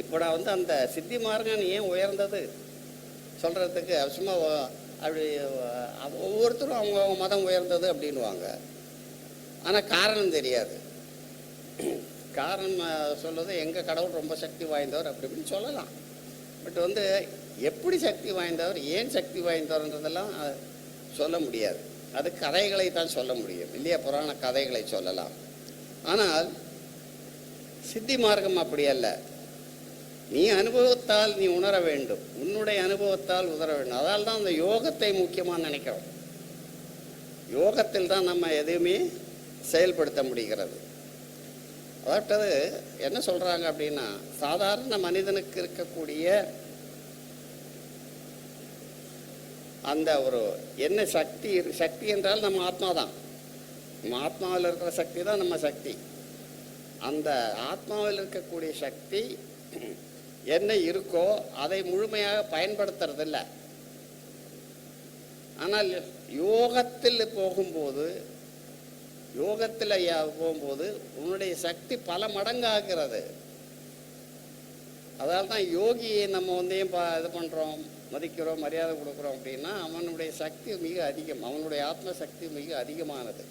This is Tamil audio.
இப்போடா வந்து அந்த சித்தி மார்க்கம் ஏன் உயர்ந்தது? சொல்கிறதுக்கு சும்மா அப்படி ஒவ்வொருத்தரும் அவங்க அவங்க மதம் உயர்ந்தது அப்படின்வாங்க ஆனால் காரணம் தெரியாது. காரணம் சொல்லுறது எங்கள் கடவுள் ரொம்ப சக்தி வாய்ந்தவர் அப்படி இப்படின்னு சொல்லலாம். பட் வந்து எப்படி சக்தி வாய்ந்தவர் ஏன் சக்தி வாய்ந்தவர்ன்றதெல்லாம் சொல்ல முடியாது. அது கதைகளை தான் சொல்ல முடியும். இல்லையா புராண கதைகளை சொல்லலாம். ஆனால் சித்தி மார்க்கம் அப்படி அல்ல. நீ அனுபவத்தால் நீ உணர வேண்டும். உன்னுடைய அனுபவத்தால் உதர வேண்டும். அதால் தான் அந்த யோகத்தை முக்கியமாக நினைக்கிறோம். யோகத்தில் தான் நம்ம எதையுமே செயல்படுத்த முடிகிறது. அதாவது என்ன சொல்றாங்க அப்படின்னா சாதாரண மனிதனுக்கு இருக்கக்கூடிய அந்த ஒரு என்ன சக்தி இரு- சக்தி என்றால் நம்ம ஆத்மா தான். நம்ம ஆத்மாவில் இருக்கிற சக்தி தான் நம்ம சக்தி. அந்த ஆத்மாவில் இருக்கக்கூடிய சக்தி என்ன இருக்கோ அதை முழுமையாக பயன்படுத்துறதில்ல. ஆனால் யோகத்தில் போகும்போது யோகத்தில் போகும்போது உன்னுடைய சக்தி பல மடங்காகிறது. அதால் தான் யோகியை நம்ம வந்து ஏன் பா இது பண்ணுறோம் மதிக்கிறோம் மரியாதை கொடுக்குறோம் அப்படின்னா அவனுடைய சக்தி மிக அதிகம் அவனுடைய ஆத்ம சக்தி மிக அதிகமானது.